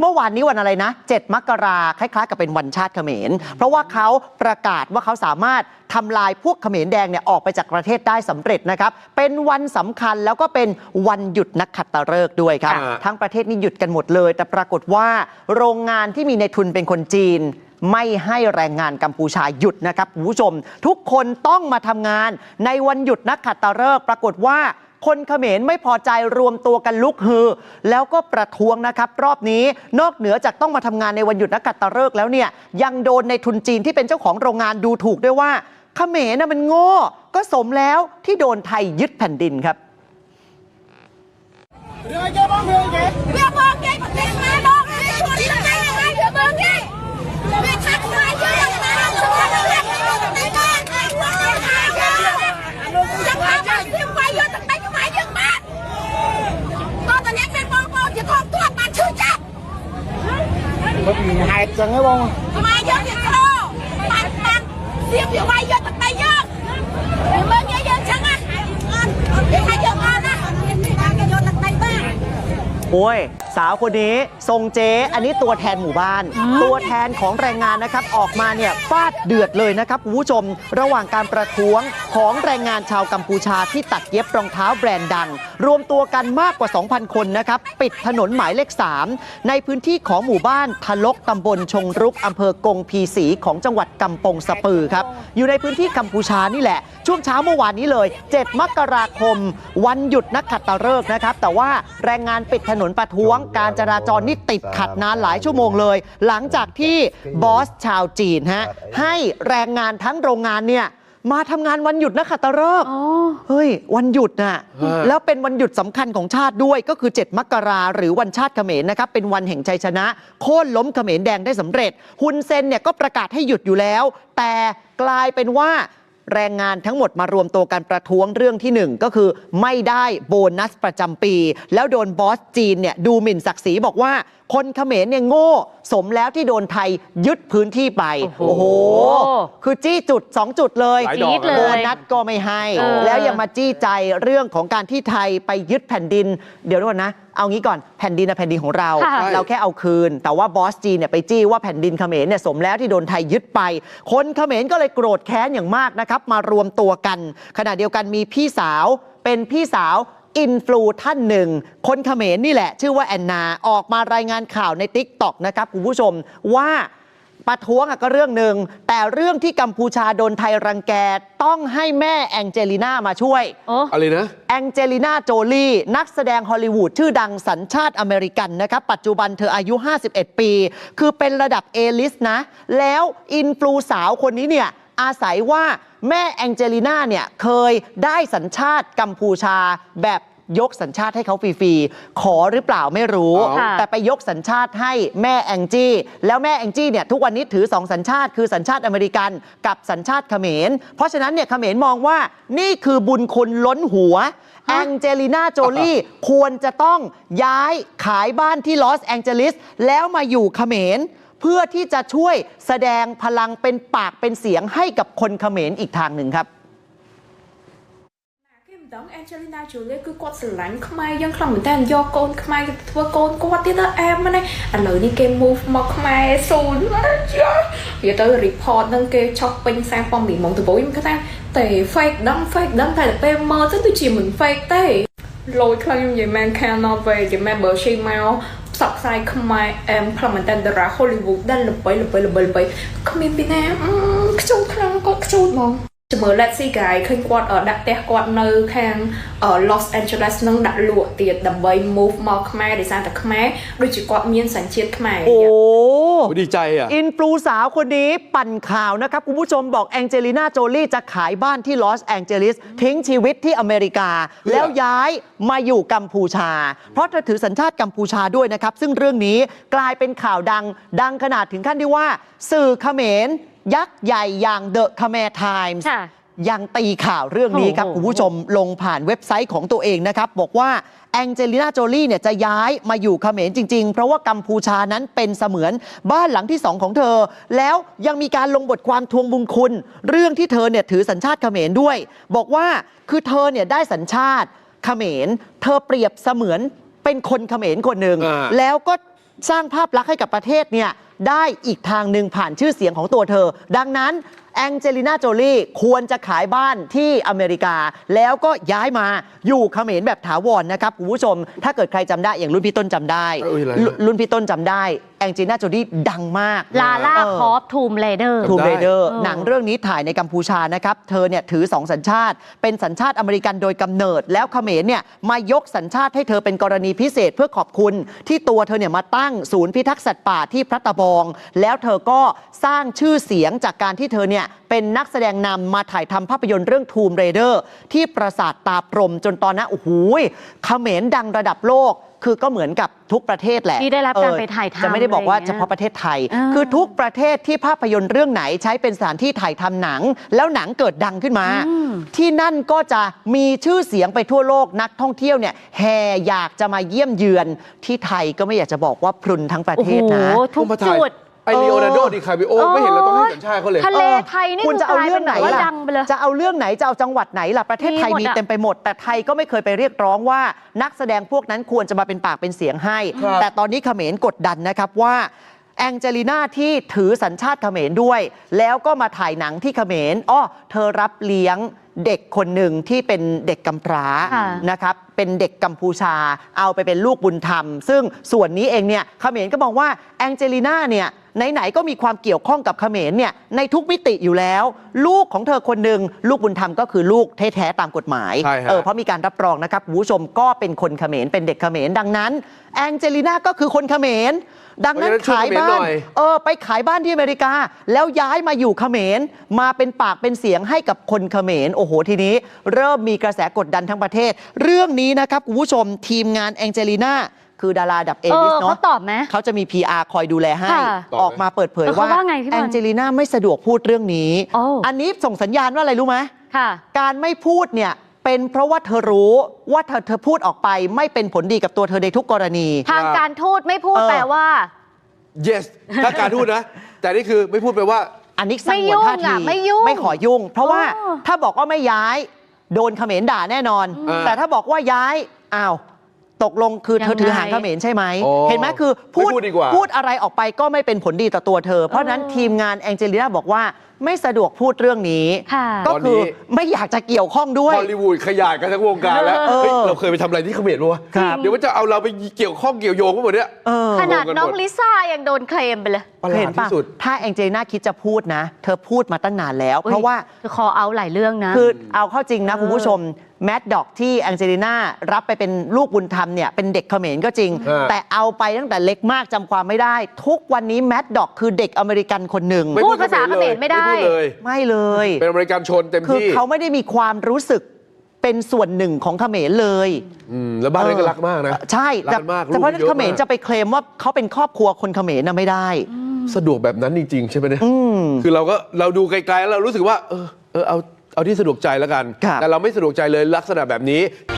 เมื่อวานนี้วันอะไรนะ 7 มกราคล้ายๆ กับเป็นวันชาติเขมร เพราะว่าเขาประกาศว่าเขาสามารถทำลายพวกเขมรแดงเนี่ยออกไปจากประเทศได้สำเร็จนะครับ เป็นวันสำคัญแล้วก็เป็นวันหยุดนักขัตฤกษ์ด้วยครับอ่าทั้งประเทศนี้หยุดกันหมดเลย แต่ปรากฏว่าโรงงานที่มีในทุนเป็นคนจีนไม่ให้แรงงานกัมพูชาหยุดนะครับคุณผู้ชม ทุกคนต้องมาทำงานในวันหยุดนักขัตฤกษ์ปรากฏว่า คนเขมรไม่พอใจรวมตัวกันลุกฮือ แล้วก็ประท้วงนะครับรอบนี้นอกเหนือจากต้องมาทำงานในวันหยุดนักขัตฤกษ์แล้วเนี่ยยังโดนในทุนจีนที่เป็นเจ้าของโรงงานดูถูกด้วยว่าเขมรน่ะมันโง่ ก็สมแล้วที่โดนไทยยึดแผ่นดินครับ nhìn hai chân ấy bông มาเยอะอย่างโตปันปันเสียบอยู่ไว้เยอะตั้งแต่เยอะเมืองเยอะเยอะจังอะยัง ไงเยอะอ่อนนะยังไงเยอะตั้งแต่บ้านโอ้ยสาวคนนี้ทรงเจ๊อันนี้ตัวแทนหมู่บ้าน ตัวแทนของแรงงานนะครับออกมาเนี่ยฟาดเดือดเลยนะครับคุณผู้ชม ระหว่างการประท้วงของแรงงานชาวกัมพูชาที่ตัดเย็บรองเท้าแบรนด์ดัง รวมตัวกันมากกว่า 2,000 คนนะครับปิดถนนหมายเลข 3 ในพื้นที่ของหมู่บ้านทะลกตำบลชงรุกอำเภอกงพีสีของจังหวัดกำปงสะปือครับอยู่ในพื้นที่กัมพูชานี่แหละ ช่วงเช้าเมื่อวานนี้เลย 7 มกราคม วันหยุดนักขัตฤกษ์นะครับแต่ว่าแรงงานปิดถนนประท้วงการจราจรนี่ติดขัดนานหลายชั่วโมงเลย หลังจากที่บอสชาวจีนฮะให้แรงงานทั้งโรงงานเนี่ยมาทำงานวันหยุดนักขัตฤกษ์อ๋อเฮ้ย วันหยุดน่ะฮะแล้วเป็นวันหยุดสำคัญของชาติด้วยก็คือ 7 มกราหรือวันชาติเขมรนะครับ เป็นวันแห่งชัยชนะ โค่นล้มเขมรแดงได้สำเร็จ ฮุนเซนเนี่ยก็ประกาศให้หยุดอยู่แล้ว แต่กลายเป็นว่า แรงงานทั้งหมดมารวมตัวกันประท้วงเรื่องที่หนึ่งก็คือไม่ได้โบนัสประจำปี แล้วโดนบอสจีนเนี่ยดูหมิ่นศักดิ์ศรีบอกว่า คนเขมรเนี่ยโง่ สมแล้วที่โดนไทยยึดพื้นที่ไป โอ้โห คือจี้จุด 2 จุดเลยหลายดอกจี๊ดเลย โบนัสก็ไม่ให้เออแล้วยังมาจี้ใจเรื่องของการที่ไทยไปยึดแผ่นดิน เดี๋ยวก่อนนะ เอางี้ก่อนแผ่นดินนะแผ่นดินของเรา ค่ะ เราแค่เอาคืน แต่ว่าบอสจีนเนี่ยไปจี้ว่าแผ่นดินเขมรเนี่ยสมแล้วที่โดนไทยยึดไป คนเขมรก็เลยโกรธแค้นอย่างมากนะครับ มารวมตัวกัน ขณะเดียวกันมีพี่สาวเป็นพี่สาวอินฟลูท่านหนึ่ง คนเขมรนี่แหละ ชื่อว่าแอนนาออกมารายงานข่าวในติ๊กต็อกนะครับคุณผู้ชมว่า ประท้วงอะก็เรื่องหนึ่งแต่เรื่องที่กัมพูชาโดนไทยรังแกต้องให้แม่แองเจลิน่ามาช่วยโอ้อะไรนะ แองเจลิน่าโจลีนักแสดงฮอลลีวูดชื่อดังสัญชาติอเมริกันนะครับ ปัจจุบันเธออายุ 51 ปี คือเป็นระดับเอลิสนะ แล้วอินฟลูสาวคนนี้เนี่ย อาศัยว่าแม่แองเจลิน่าเนี่ย เคยได้สัญชาติกัมพูชาแบบ ยกสัญชาติให้เขาฟรีๆขอหรือเปล่าไม่รู้แต่ไปยกสัญชาติให้แม่แองจี้แล้วแม่แองจี้เนี่ยทุกวันนี้ถือสองสัญชาติคือสัญชาติอเมริกันกับสัญชาติเขมร เพราะฉะนั้นเนี่ยเขมรมองว่านี่คือบุญคุณล้นหัวแองเจลีน่าโจลี่ ควรจะต้องย้ายขายบ้านที่ลอสแองเจลิสแล้วมาอยู่เขมร เพื่อที่จะช่วยแสดงพลังเป็นปากเป็นเสียงให้กับคนเขมรอีกทางหนึ่งครับ ដឹង Angelina Jolie គឺគាត់ស្រឡាញ់ខ្មែរយើងខ្លាំងមែនតើយកកូនខ្មែរទៅធ្វើកូនគាត់ទៀតទៅអែមហ្នឹងឥឡូវនេះគេ move មកខ្មែរស៊ូនចាវាទៅ report ហ្នឹងគេឆុសពេញសារព័ត៌មានមកដំបូងខ្ញុំគិតថាតែ fake ដឹង fake ដឹងតែទៅពេលមើលទៅដូចជាមិន fake ទេលយខ្លាំងខ្ញុំនិយាយមែន cannot wait និយាយមែនបើရှိមកផ្សព្វផ្សាយខ្មែរអែមខ្លាំងមែនតើតារា Hollywood ដែលល្បីល្បីល្បីល្បីគ្មានពីណាអឺខ្ជូតខ្លាំងគាត់ខ្ជូតហ្មង ជាមួយ Let's See Guy ឃើញគាត់អឺដាក់ផ្ទះគាត់នៅខាងអឺ Los Angeles នឹងដាក់លក់ទៀតដើម្បី move មកខ្មែរដោយសារតែខ្មែរដូចជាគាត់មានសញ្ជាតិខ្មែរ โอ้ โอ้ดีใจอ่ะ อินฟลูสาวคนนี้ปั่นข่าวนะครับ คุณผู้ชมบอกแองเจลิน่าโจลี่จะขายบ้านที่ลอสแองเจลิสทิ้งชีวิตที่อเมริกา เพื่อ แล้วย้ายมาอยู่กัมพูชา เพราะเธอถือสัญชาติกัมพูชาด้วยนะครับ ซึ่งเรื่องนี้กลายเป็นข่าวดัง ดังขนาดถึงขั้นที่ว่า สื่อเขมร ยักษ์ใหญ่อย่างเดอะคาเมร์ไทมส์ค่ะ ยังตีข่าวเรื่องนี้ครับ โอ้โห คุณผู้ชมลงผ่านเว็บไซต์ของตัวเองนะครับ บอกว่าแองเจลิน่าโจลี่เนี่ยจะย้ายมาอยู่เขมรจริง ๆ เพราะว่ากัมพูชานั้นเป็นเสมือนบ้านหลังที่สองของเธอ แล้วยังมีการลงบทความทวงบุญคุณ เรื่องที่เธอเนี่ยถือสัญชาติเขมรด้วย บอกว่าคือเธอเนี่ยได้สัญชาติเขมร เธอเปรียบเสมือนเป็นคนเขมรคนหนึ่ง อ่า แล้วก็ สร้างภาพลักษณ์ให้กับประเทศเนี่ยได้อีกทางหนึ่งผ่านชื่อเสียงของตัวเธอ ดังนั้น แองเจลิน่าโจลีควรจะขายบ้านที่อเมริกา แล้วก็ย้ายมาอยู่เขมรแบบถาวรนะครับคุณผู้ชม ถ้าเกิดใครจำได้อย่างรุ่นพี่ต้นจำได้ เอ้ยอะไรนะ รุ่นรุ่นพี่ต้นจำได้แองเจลิน่าโจลีดังมาก ลาล่าเออ คอฟทูมเลเดอร์ทูมจำได้เรเดอร์เออ หนังเรื่องนี้ถ่ายในกัมพูชานะครับ เธอเนี่ยถือ 2 สัญชาติ เป็นสัญชาติอเมริกันโดยกำเนิด แล้วเขมรเนี่ยมายกสัญชาติให้เธอเป็นกรณีพิเศษเพื่อขอบคุณ ที่ตัวเธอเนี่ยมาตั้งศูนย์พิทักษ์สัตว์ป่าที่พระตะบอง แล้วเธอก็สร้างชื่อเสียงจากการที่เธอเนี่ยเป็นนักแสดงนำมาถ่ายทำภาพยนตร์เรื่องทูมเรเดอร์ที่ปราสาทตาพรหมจนตอนนั้นโอ้โหเขมรดังระดับโลก คือก็เหมือนกับทุกประเทศแหละที่ได้รับการเออไปถ่ายทำจะไม่ได้บอกว่าอะไรอย่างเงี้เฉยพาะประเทศไทยอ่าคือทุกประเทศที่ภาพยนตร์เรื่องไหนใช้เป็นสถานที่ถ่ายทำหนัง แล้วหนังเกิดดังขึ้นมาอืมที่นั่นก็จะมีชื่อเสียงไปทั่วโลกนักท่องเที่ยวเนี่ยแห่อยากจะมาเยี่ยมเยือนที่ไทยก็ไม่อยากจะบอกว่าพรุนทั้งประโอ้เทโหศนะทุกมาถ่ายจุด ไอเลโอนาร์โดดิคาบิโอไม่เห็นเราต้องให้สัญชาติเขาเลย ทะเลไทยนี่คุณจะเอาเรื่องไหนคืกลายเป็นแบบว่าล่ะดังไปเลย จะเอาเรื่องไหนจะเอาจังหวัดไหนล่ะประเทศไทยมีหมดมีอะ เต็มไปหมด แต่ไทยก็ไม่เคยไปเรียกร้องว่านักแสดงพวกนั้นควรจะมาเป็นปากเป็นเสียงให้ ครับ แต่ตอนนี้เขมรกดดันนะครับว่าแองเจลิน่าที่ถือสัญชาติเขมรด้วย แล้วก็มาถ่ายหนังที่เขมรอ้อเธอรับเลี้ยงเด็กคนหนึ่งที่เป็นเด็กกำพร้า ค่ะ นะครับ เป็นเด็กกัมพูชา เอาไปเป็นลูกบุญธรรม ซึ่งส่วนนี้เองเนี่ยเขมรก็มองว่าแองเจลิน่าเนี่ย ไหนๆก็มีความเกี่ยวข้องกับเขมรเนี่ยในทุกมิติอยู่แล้ว ลูกของเธอคนหนึ่งลูกบุญธรรมก็คือลูกแท้ๆตามกฎหมายใช่ฮะ เออเพราะมีการรับรองนะครับคุณผู้ชมก็เป็นคนเขมรเป็นเด็กเขมรดังนั้นแองเจลิน่าก็คือคนเขมรดังนั้นเพราะฉะนั้นช่วยขายเขมรบ้าหนน่อย เออไปขายบ้านที่อเมริกา แล้วย้ายมาอยู่เขมร มาเป็นปากเป็นเสียงให้กับคนเขมร โอ้โหทีนี้ เริ่มมีกระแสกดดันทั้งประเทศ เรื่องนี้นะครับ คุณผู้ชมทีมงานแองเจลิน่า คือดาราดับเอเอลิสอเนาะเขาตอบไหมเขาจะมี PR คอยดูแลให้ค่ะออกมาเปิดเผยเออเขาว่าว่าไงพี่บอลแองเจลิน่าไม่สะดวกพูดเรื่องนี้โอ้อันนี้ส่งสัญญาณว่าอะไรรู้ไหมค่ะการไม่พูดเนี่ยเป็นเพราะว่าเธอรู้ว่าเธอเธอพูดออกไปไม่เป็นผลดีกับตัวเธอในทุกกรณี ทางการทูตไม่พูดเออแปลว่า yes ถ้าการพูดนะ แต่นี่คือไม่พูดไปลว่าอันนี้สร้างไม่หัยุ่วงท่าทีอะไม่ยุ่งไม่ขอยุ่ง เพราะว่าอ๋อถ้าบอกว่าไม่ย้าย โดนเขมรด่าแน่นอนอืมแต่ถ้าบอกว่าย้ายอ้าว ตกลงคือเธอยังไงถือหางเขมรใช่ไหม อ๋อเห็นไหมคือไม่พูดดีกว่า พูดอะไรออกไปก็ไม่เป็นผลดีต่อตัวเธอ เพราะฉะนั้นทีมงานแองเจลิน่าบอกว่า ไม่สะดวกพูดเรื่องนี้ ค่ะ ก็คือไม่อยากจะเกี่ยวข้องด้วย ฮอลลีวูดขยายกันทั้งวงการแล้ว เออเฮ้ย เราเคยไปทำอะไรที่เขมรปะวะครับ เดี๋ยวมันจะเอาเราไปเกี่ยวข้องเกี่ยวโยงกันหมดเนี่ยเออ ขนาดงงกันหมดน้องลิซ่ายังโดนเคลมไปเลยประหลาเห็ดนปะที่สุด ถ้าแองเจลิน่าคิดจะพูดนะ เธอพูดมาตั้งนานแล้ว เพราะว่าคือคอเอาหลายเรื่องนะ คือเอาเข้าจริงนะเออคุณผู้ชม แมดด็อกที่แองเจลิน่ารับไปเป็นลูกบุญธรรมเนี่ยเป็นเด็กเขมรก็จริง เออ แต่เอาไปตั้งแต่เล็กมากจำความไม่ได้ ทุกวันนี้แมดด็อกคือเด็กอเมริกันคนหนึ่ง ไม่ พูดภาษาเขมรไม่ได้ไม่พูดเลย ไม่เลย เป็นอเมริกันชนเต็มคือที่เขาไม่ได้มีความรู้สึกเป็นส่วนหนึ่งของเขมรเลยอืมแล้วบ้านนี้ก็รักมากนะใช่รักแต่กันมากแต่เพราะฉะนั้นลูกเขเยอะมรมากจะไปเคลมว่าเขาเป็นครอบครัวคนเขมรนะไม่ได้ สะดวกแบบนั้นจริงๆใช่ไหมเนี่ยอืม คือเราก็เราดูไกลๆแล้วเรารู้สึกว่า เออเออเอาเอาที่สะดวกใจแล้วกัน ครับ แต่เราไม่สะดวกใจเลยลักษณะแบบนี้